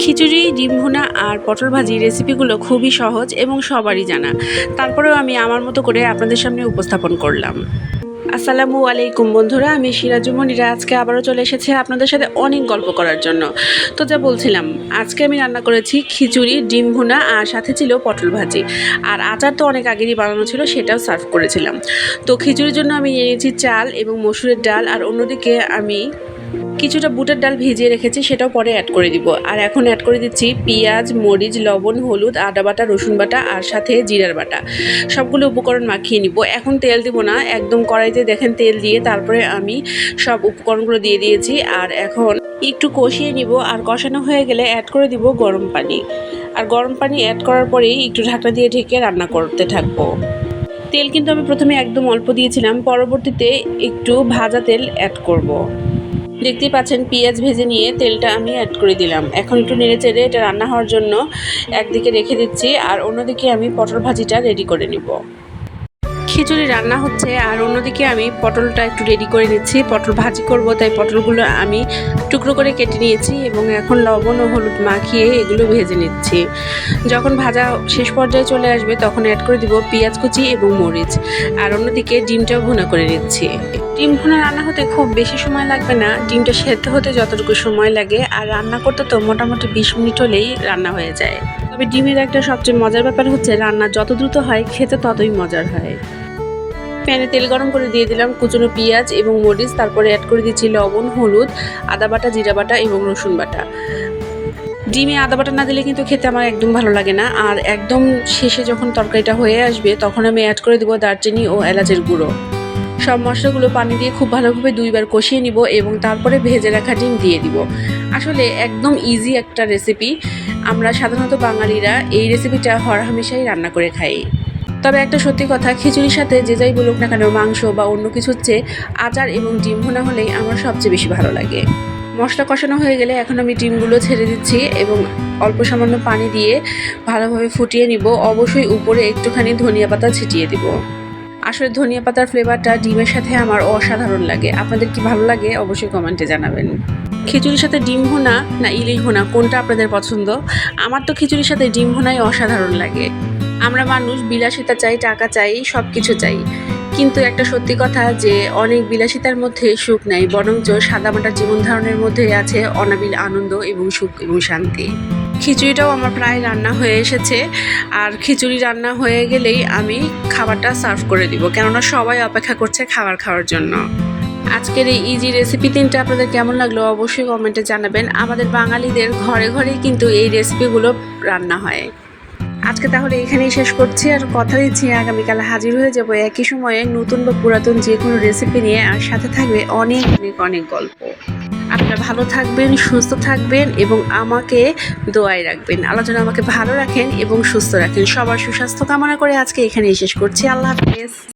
খিচুড়ি, ডিম ভুনা আর পটল ভাজি রেসিপিগুলো খুবই সহজ এবং সবারই জানা। তারপরেও আমি আমার মতো করে আপনাদের সামনে উপস্থাপন করলাম। আসসালামু আলাইকুম বন্ধুরা, আমি সিরাজুমনিরা আজকে আবারও চলে এসেছি আপনাদের সাথে অনেক গল্প করার জন্য। তো যা বলছিলাম, আজকে আমি রান্না করেছি খিচুড়ি, ডিম ভুনা আর সাথে ছিল পটল ভাজি। আর আচার তো অনেক আগেরই বানানো ছিল, সেটাও সার্ভ করেছিলাম। তো খিচুড়ির জন্য আমি নিয়ে নিয়েছি চাল এবং মসুরের ডাল আর অন্যদিকে আমি কিছুটা বুটের ডাল ভিজিয়ে রেখেছি, সেটাও পরে অ্যাড করে দিব। আর এখন অ্যাড করে দিচ্ছি পেঁয়াজ, মরিচ, লবণ, হলুদ, আদা বাটা, রসুন বাটা আর সাথে জিরার বাটা। সবগুলো উপকরণ মাখিয়ে নিব। এখন তেল দিব না, একদম কড়াইতে দেখেন তেল দিয়ে তারপরে আমি সব উপকরণগুলো দিয়ে দিয়েছি। আর এখন একটু কষিয়ে নিব, আর কষানো হয়ে গেলে অ্যাড করে দিব গরম পানি। আর গরম পানি অ্যাড করার পরেই একটু ঢাকনা দিয়ে ঢেকে রান্না করতে থাকব। তেল কিন্তু আমি প্রথমে একদম অল্প দিয়েছিলাম, পরবর্তীতে একটু ভাজা তেল অ্যাড করব। দেখতেই পাচ্ছেন পেঁয়াজ ভেজে নিয়ে তেলটা আমি অ্যাড করে দিলাম। এখন একটু নেড়ে চেড়ে এটা রান্না হওয়ার জন্য একদিকে রেখে দিচ্ছি, আর অন্যদিকে আমি পটল ভাজিটা রেডি করে নিব। খিচুড়ি রান্না হচ্ছে, আর অন্যদিকে আমি পটলটা একটু রেডি করে নিচ্ছি। পটল ভাজি করব, তাই পটলগুলো আমি টুকরো করে কেটে নিয়েছি এবং এখন লবণ ও হলুদ মাখিয়ে এগুলো ভেজে নিচ্ছি। যখন ভাজা শেষ পর্যায়ে চলে আসবে, তখন অ্যাড করে দিব পেঁয়াজ কুচি এবং মরিচ। আর অন্যদিকে ডিমটাও ভুনা করে নিচ্ছি। ডিম ভুনা রান্না হতে খুব বেশি সময় লাগবে না। ডিমটা সেদ্ধ হতে যতটুকু সময় লাগে, আর রান্না করতে তো মোটামুটি বিশ মিনিট হলেই রান্না হয়ে যায়। তবে ডিমের একটা সবচেয়ে মজার ব্যাপার হচ্ছে, রান্না যত দ্রুত হয়, খেতে ততই মজার হয়। প্যানে তেল গরম করে দিয়ে দিলাম কুচনো পেঁয়াজ এবং মরিচ, তারপরে অ্যাড করে দিচ্ছি লবণ, হলুদ, আদা বাটা, জিরা বাটা এবং রসুন বাটা। ডিমে আদা বাটা না দিলে কিন্তু খেতে আমার একদম ভালো লাগে না। আর একদম শেষে যখন তরকারিটা হয়ে আসবে, তখন আমি অ্যাড করে দেবো দারচিনি ও এলাচের গুঁড়ো। সব মশলাগুলো পানি দিয়ে খুব ভালোভাবে দুইবার কষিয়ে নিব এবং তারপরে ভেজে রাখা ডিম দিয়ে দিব। আসলে একদম ইজি একটা রেসিপি আমরা সাধারণত বাঙালিরা এই রেসিপিটা হরহামেশাই রান্না করে খাই। তবে একটা সত্যি কথা, খিচুড়ির সাথে যে যাই বলুক না কেন, মাংস বা অন্য কিছুর চেয়ে আচার এবং ডিম ভুনা হলেই আমার সবচেয়ে বেশি ভালো লাগে। মশলা কষানো হয়ে গেলে এখন আমি ডিমগুলো ছেড়ে দিচ্ছি এবং অল্প সামান্য পানি দিয়ে ভালোভাবে ফুটিয়ে নিব। অবশ্যই উপরে একটুখানি ধনিয়া পাতা ছিটিয়ে দিব। আসলে ধনিয়া পাতার ফ্লেভারটা ডিমের সাথে আমার অসাধারণ লাগে। আপনাদের কি ভালো লাগে অবশ্যই কমেন্টে জানাবেন। খিচুড়ির সাথে ডিম ভুনা না ইলিশ ভুনা, কোনটা আপনাদের পছন্দ? আমার তো খিচুড়ির সাথে ডিম ভুনাই অসাধারণ লাগে। আমরা মানুষ বিলাসিতা চাই, টাকা চাই সব কিছু চাই। কিন্তু একটা সত্যি কথা যে অনেক বিলাসিতার মধ্যে সুখ নেই, বরঞ্চ সাদামাটা জীবন ধারণের মধ্যে আছে অনাবিল আনন্দ এবং সুখ এবং শান্তি। খিচুড়িটাও আমার প্রায় রান্না হয়ে এসেছে, আর খিচুড়ি রান্না হয়ে গেলেই আমি খাবারটা সার্ভ করে দিব, কেননা সবাই অপেক্ষা করছে খাবার খাওয়ার জন্য। আজকের এই ইজি রেসিপি তিনটা আপনাদের কেমন লাগল অবশ্যই কমেন্টে জানাবেন। আমাদের বাঙালিদের ঘরে ঘরেই কিন্তু এই রেসিপিগুলো রান্না হয়। আজকে তাহলে এখানেই শেষ করছি আর কথা দিচ্ছি আগামীকাল হাজির হয়ে যাব একই সময়ে নতুন বা পুরাতন যে কোনো রেসিপি নিয়ে, আর সাথে থাকবে অনেক অনেক অনেক গল্প। আপনারা ভালো থাকবেন, সুস্থ থাকবেন এবং আমাকে দোয়াই রাখবেন। আলোচনা আমাকে ভালো রাখেন এবং সুস্থ রাখেন। সবার সুস্বাস্থ্য কামনা করে আজকে এখানেই শেষ করছি। আল্লাহ হাফেজ।